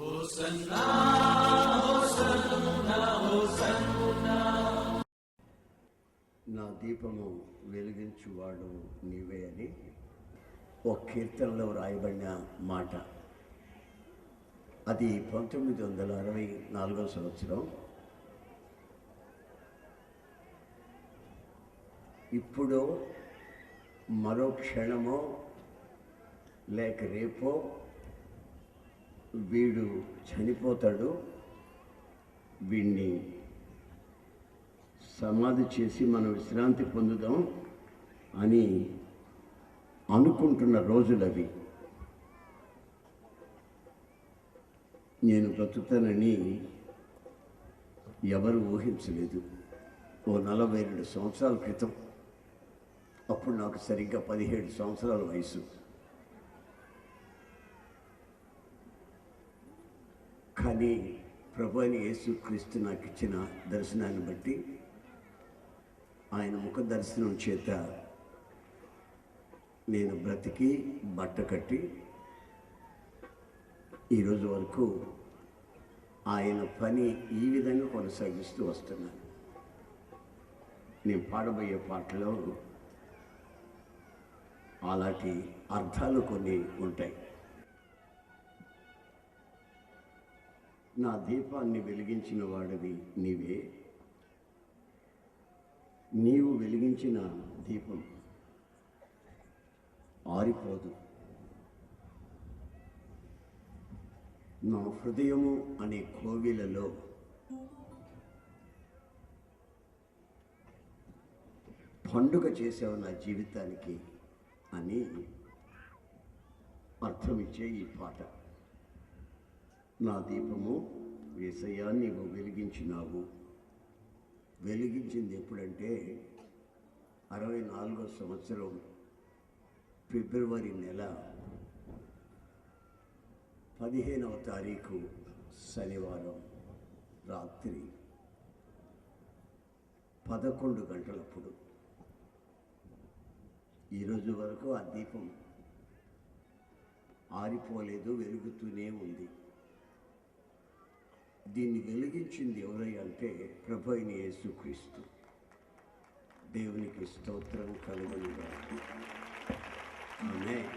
నా దీపము వెలిగించువాడు నీవే అని ఒక కీర్తనలో రాయబడిన మాట. అది పంతొమ్మిది వందల అరవై నాలుగో సంవత్సరం. ఇప్పుడు మరో క్షణమో లేక రేపో వీడు చనిపోతాడు. వీడిని సమాధి చేసి మనం విశ్రాంతి పొందుదాం అని అనుకుంటున్న రోజులవి నేను బ్రతుకుతానని ఎవరు ఊహించలేదు. ఓ నలభై రెండు సంవత్సరాల క్రితం. అప్పుడు నాకు సరిగ్గా పదిహేడు సంవత్సరాల వయసు కానీ ప్రభు యేసు యేసుక్రీస్తు నాకు ఇచ్చిన దర్శనాన్ని బట్టి ఆయన ముఖ దర్శనం చేత నేను బ్రతికి బట్ట కట్టి ఈరోజు వరకు ఆయన పని ఈ విధంగా కొనసాగిస్తూ వస్తున్నాను. నేను పాడబోయే పాటలో అలాంటి అర్థాలు కొన్ని ఉంటాయి. నా దీపాన్ని వెలిగించిన వాడివి నీవే. నీవు వెలిగించిన దీపం ఆరిపోదు. నా హృదయము అనే కోవిలలో పండుగ చేసావు నా జీవితానికి అని అర్థమిచ్చే ఈ పాట. నా దీపము వేసయ్యా నీవు వెలిగించినావు. వెలిగించింది ఎప్పుడంటే అరవై నాలుగో సంవత్సరం ఫిబ్రవరి నెల పదిహేనవ తారీఖు శనివారం రాత్రి పదకొండు గంటలప్పుడు. ఈరోజు వరకు ఆ దీపం ఆరిపోలేదు వెలుగుతూనే ఉంది. దీన్ని వెలిగించింది ఎవరై అంటే ప్రభు అయిన యేసుక్రీస్తు. దేవునికి స్తోత్రం కలుగునుగా ఆమె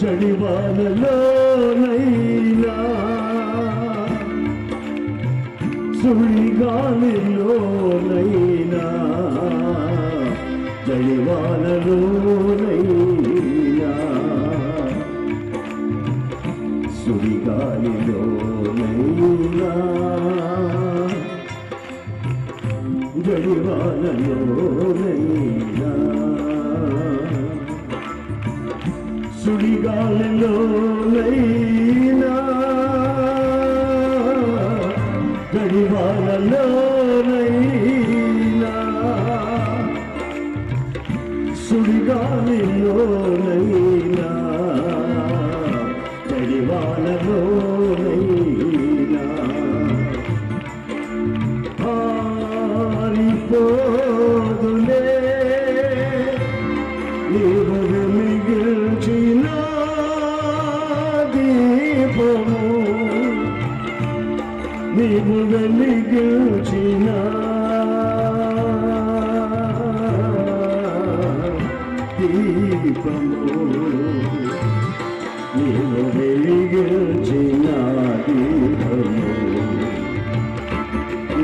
జడివానలోనైనా సుడిగాలిలోనైనా జడివానలోనైనా సుడిగాలిలోనైనా గడివానలోనైనా సుడిగాలిలోనైనా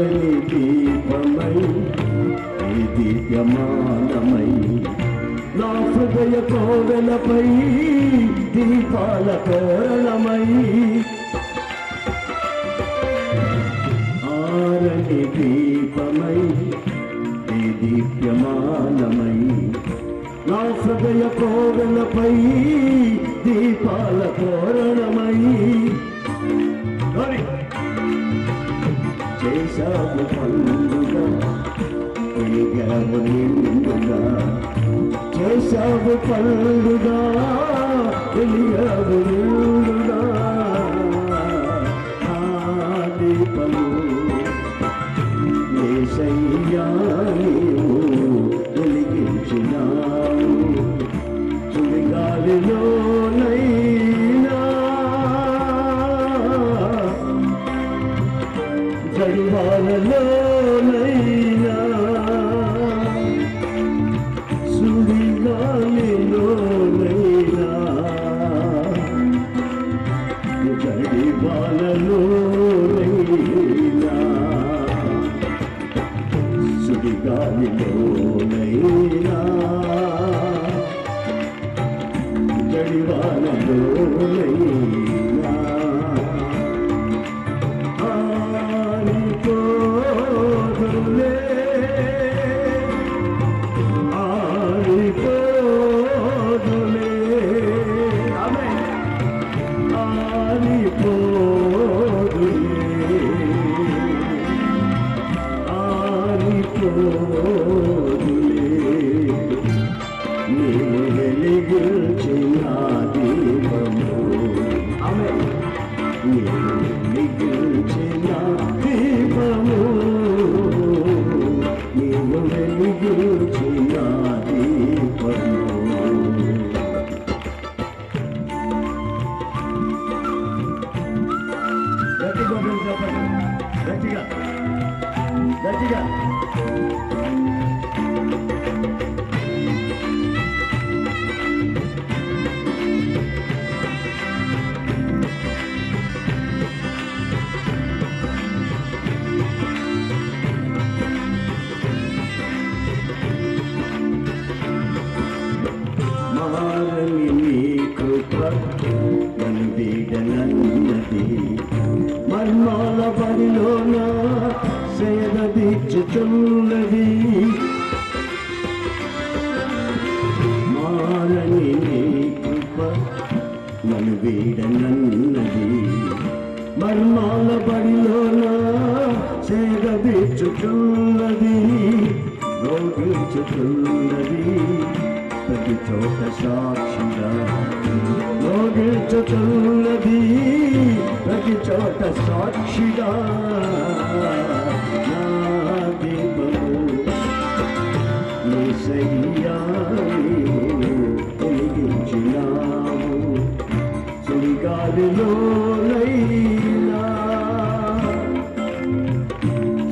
చల్లని దీపమై ఈ దివ్యమానమై నా హృదయ కోవెలపై దీపాల కోరణమై ఆరని దీపమై ఈ దీప్యమానమై నా హృదయ కోవెలపై దీపాల కోరణమై చేశాము పండుగ. వెలిగాము నిండుగా. చేశాము పండుగ. వెలిగాము నిండుగా. గడివానలో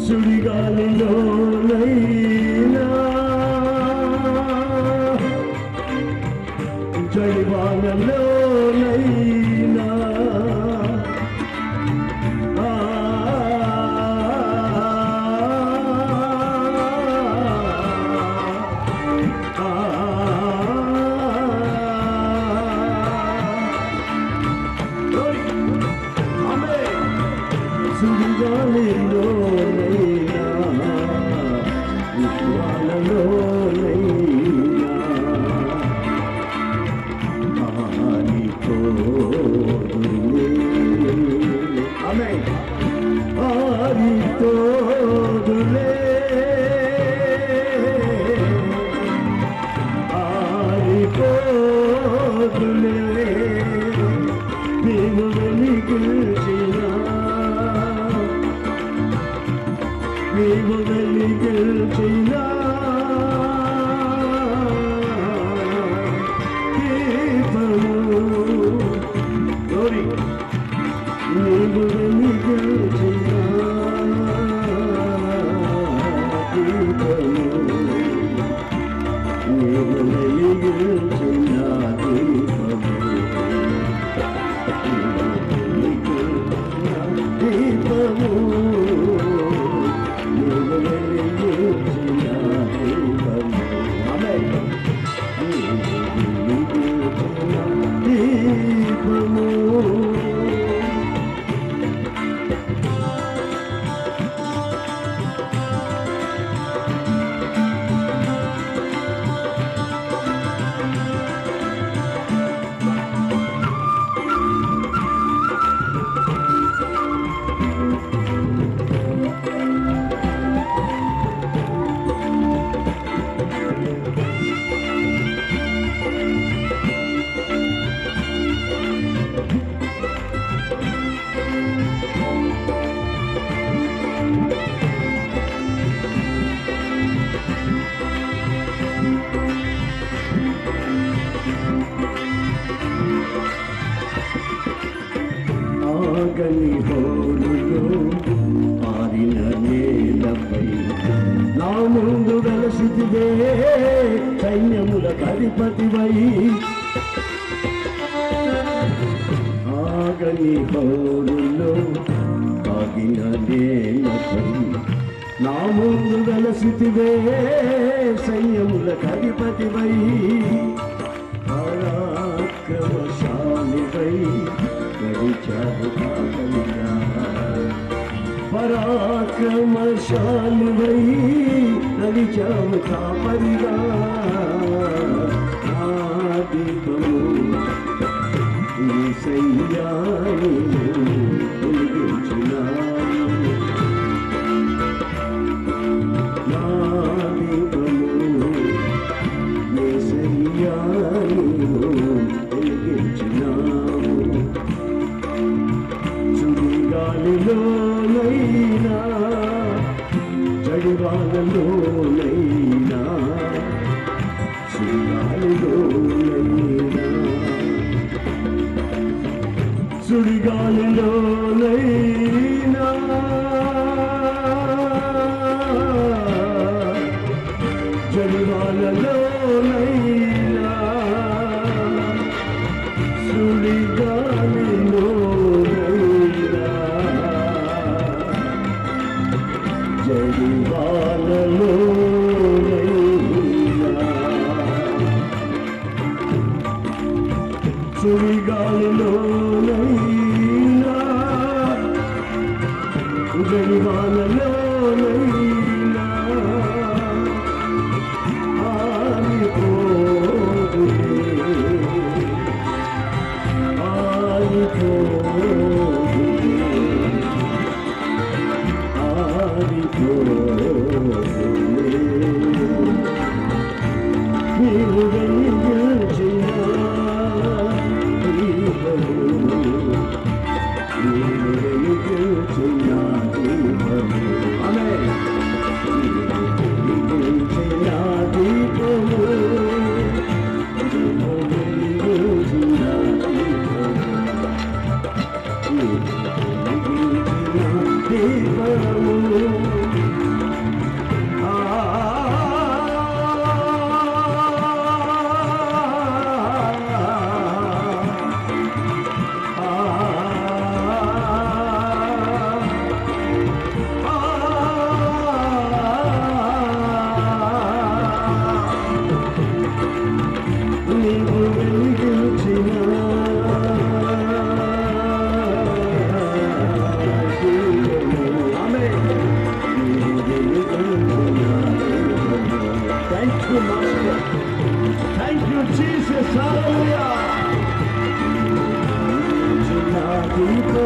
సుడిగాలిలో We'll be good to मशाल वही रवि चम का परिवार। सैया பூனை لا لا لا পাবো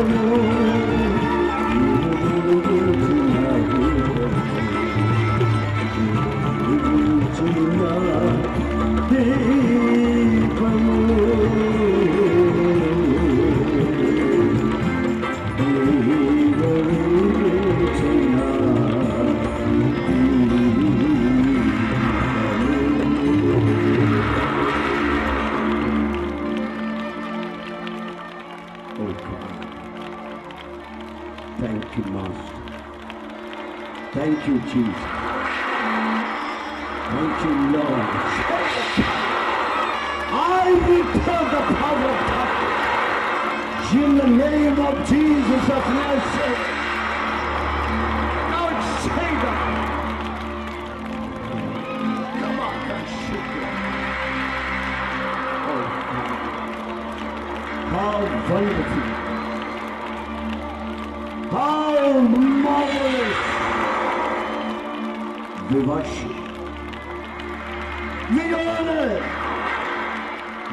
దీపము The power of God. In the name of Jesus of Nazareth. Lord Savior. Come on, God. Oh, How wonderful. How marvelous.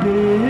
దీపము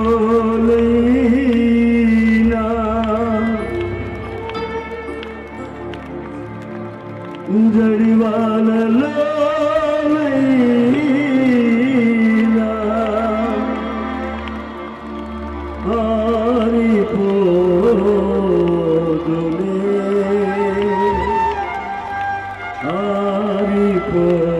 Lord.